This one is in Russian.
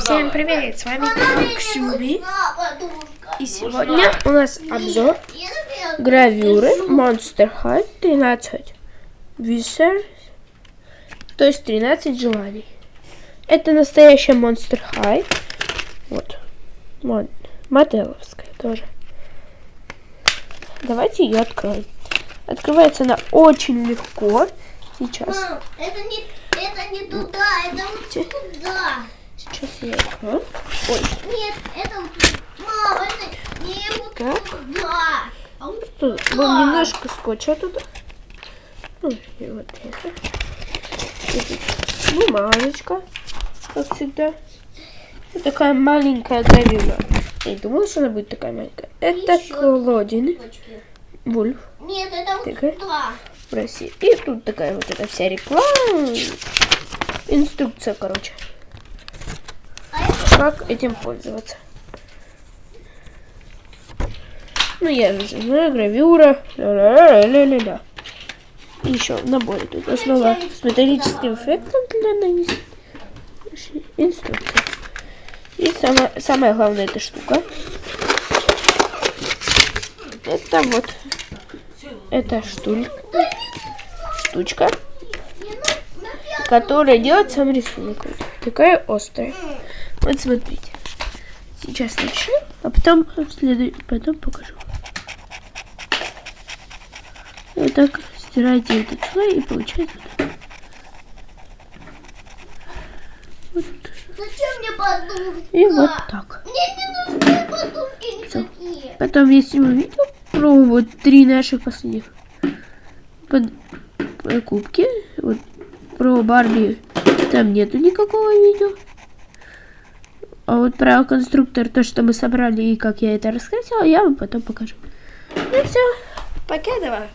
Всем привет, с вами канал Ксюби. И сегодня у нас обзор гравюры. Monster High 13 Wizard, то есть 13 желаний. Это настоящая Monster High. Вот. Мон- Моделовская тоже. Давайте ее откроем. Открывается она очень легко. Сейчас. Мам, это не, это не туда, это вот туда. Сейчас я открою. Ой, Нет, это вот туда. Мам, это не вот Так. туда. А вот тут вам немножко скотча туда. Ну, и вот это. Бумажечка, как всегда. Вот такая маленькая гравюра. Я не думала, что она будет такая маленькая. Это Ещё. Клодин. Вульф Нет, это вот Такая? туда. в России. И тут такая вот эта вся реклама. Инструкция, короче. Как этим пользоваться. Ну, я же знаю, гравюра, ля-ля-ля-ля-ля. И еще в наборе тут основа с металлическим эффектом для нанесения. Инструкция. И самое, самое главное эта штука. Это вот эта штуль, штучка, которая делает сам рисунок. Вот Такая острая. Вот смотрите. Сейчас начну, а потом, следует, потом покажу. Вот так стираете этот слой и получается вот зачем мне подушка? И вот так. Мне не нужны подушки никакие. Потом, если видели про вот три наших последних под- покупки, вот про Барби там нету никакого видео. А вот про конструктор, то, что мы собрали и как я это раскрасила, я вам потом покажу. Ну все, покедова.